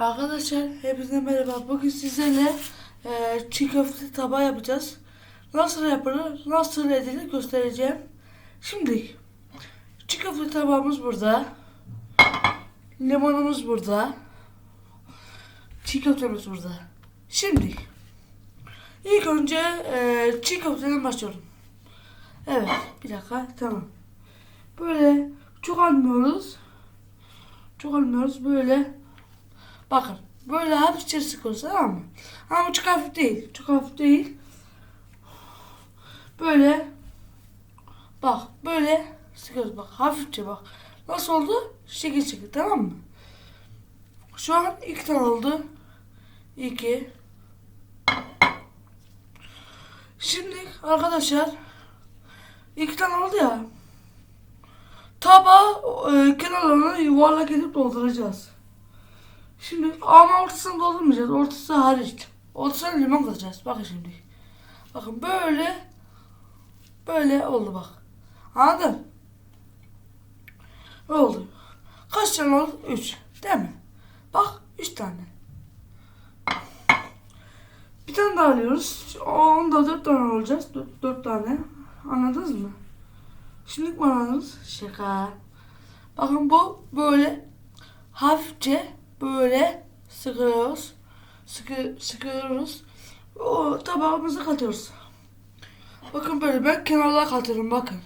Arkadaşlar hepinize merhaba. Bugün sizlerle e, çiğ köfte tabağı yapacağız. Nasıl yapılır, nasıl edilir göstereceğim. Şimdi çiğ köfte tabağımız burada. Limonumuz burada. Çiğ köftemiz burada. Şimdi ilk önce e, çiğ köfteden başlıyorum. Evet bir dakika tamam. Böyle çok almıyoruz. Çok almıyoruz böyle Bakın böyle hafifçe sıkıyoruz tamam mı? Ama çok hafif değil. Çok hafif değil. Böyle bak böyle sıkıyoruz bak hafifçe bak. Nasıl oldu? Şekil şekil tamam mı? Şu an iki tane oldu. İki. Şimdi arkadaşlar iki tane oldu ya. Tabağı e, kenarlarına yuvarlak edip dolduracağız. Şimdi ama ortasını doldurmayacağız. Ortası hariç. Ortasına limon katacağız. Bakın şimdi. Bakın böyle böyle oldu bak. Anladın? Oldu. Kaç tane oldu? Üç. Değil mi? Bak üç tane. Bir tane daha alıyoruz. Onda dört tane olacağız. Dört, dört tane. Anladınız mı? Şimdi mi anladınız? Şaka. Bakın bu böyle hafifçe böyle sıkıyoruz. Sıkı, sıkıyoruz. O tabağımıza katıyoruz. Bakın böyle ben kenarlara katıyorum bakın.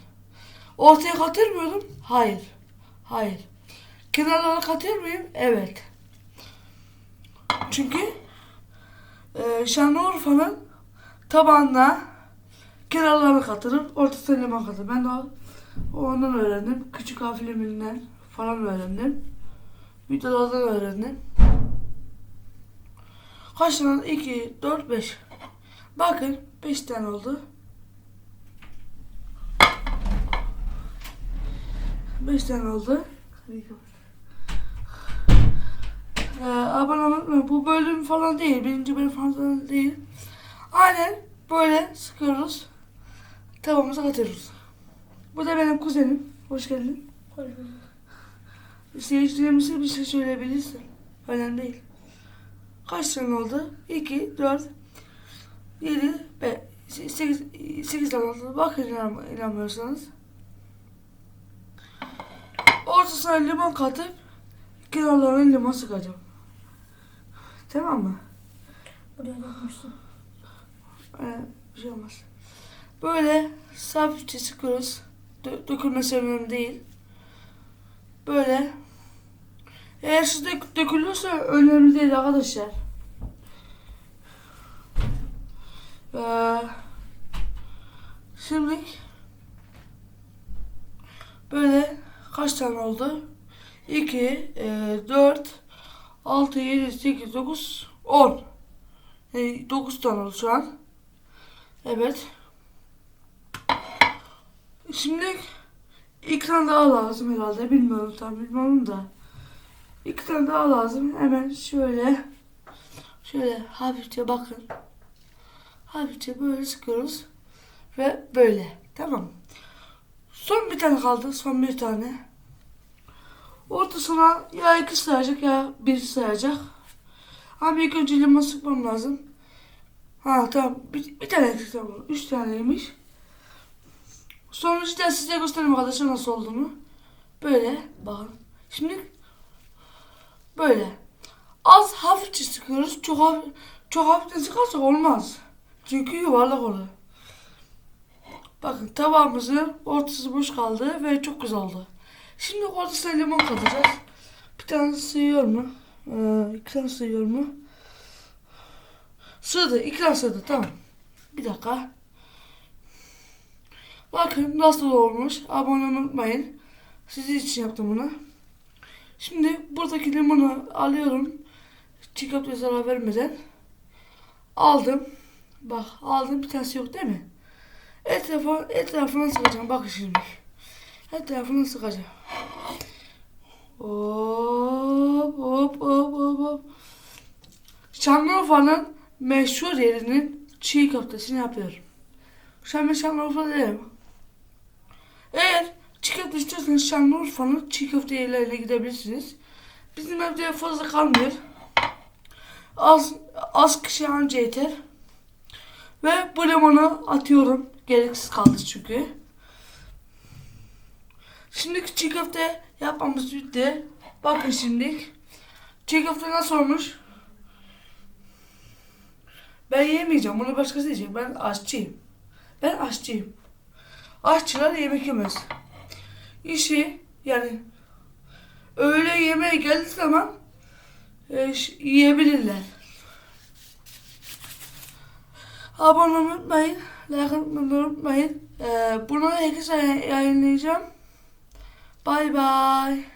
Ortaya katırmıyorum. Hayır. Hayır. Kenarlara katıyor muyum? Evet. Çünkü e, Şanlıurfa'nın tabağına kenarlarını katırır. Ortasına limon katır. Ben de ondan öğrendim. Küçük harflerinden falan öğrendim. Videolardan öğrendim. Kaç tane? 2, 4, 5. Bakın 5 tane oldu. 5 tane oldu. Ee, abone olmayı. Bu bölüm falan değil. Birinci bölüm falan değil. Aynen böyle sıkıyoruz. Tavamıza katıyoruz. Bu da benim kuzenim. Hoş geldin. Hoş bulduk. Seyircilerimize bir şey söyleyebilirsin. Önemli değil. Kaç tane oldu? 2, 4, 7, 8, 8 tane oldu. Bakın inan, inanmıyorsanız. Ortasına limon katıp kenarlarına limon sıkacağım. Tamam mı? Buraya dökmüşsün. Ee, bir şey olmaz. Böyle hafifçe sıkıyoruz. Dö dökülmesi önemli değil. Böyle. Eğer su dök dökülürse önemli değil arkadaşlar. Ee, şimdi böyle kaç tane oldu? 2, 4, 6, 7, 8, 9, 10. Yani 9 tane oldu şu an. Evet. Şimdi tane daha lazım herhalde. Bilmiyorum tam bilmiyorum da. İki tane daha lazım. Hemen şöyle şöyle hafifçe bakın. Hafifçe böyle sıkıyoruz. Ve böyle. Tamam. Son bir tane kaldı. Son bir tane. Ortasına ya iki sığacak ya bir sığacak. Ama ilk önce limon sıkmam lazım. Ha tamam. Bir, bir tane eksik tamam. Üç taneymiş. Sonucu da size göstereyim arkadaşlar nasıl olduğunu. Böyle bakın. Şimdi böyle. Az hafifçe sıkıyoruz. Çok hafif, çok hafiften sıkarsak olmaz. Çünkü yuvarlak olur. Bakın tabağımızın ortası boş kaldı ve çok güzel oldu. Şimdi ortasına limon katacağız. Bir tane sığıyor mu? Ee, iki tane sığıyor mu? Sığdı. iki tane sığdı. Tamam. Bir dakika. Bakın nasıl olmuş. Abone olmayı unutmayın. Sizin için yaptım bunu. Şimdi buradaki limonu alıyorum. Köfteye zarar vermeden. Aldım. Bak aldım. Bir tanesi yok değil mi? Etrafına, etrafına sıkacağım. Bakın şimdi. Etrafına sıkacağım. Hop hop hop hop hop. Şanlıurfa'nın meşhur yerinin çiğ köftesini yapıyorum. Şu an ben Şanlıurfa'dayım. Çiğ istiyorsanız Şanlıurfa'nın çiğ köfte yerlerine gidebilirsiniz. Bizim evde fazla kalmıyor. Az, az kişi anca yeter. Ve bu limonu atıyorum. Gereksiz kaldı çünkü. Şimdi çiğ köfte yapmamız bitti. Bakın şimdi. Çiğ köfte nasıl olmuş? Ben yemeyeceğim. Bunu başkası yiyecek. Ben aşçıyım. Ben aşçıyım. Aşçılar yemek yemez. İşi yani öğle yemeğe geldiği zaman e, yiyebilirler. Abone olmayı unutmayın. Like atmayı unutmayın. E, bunu herkese yayınlayacağım. Bye bye.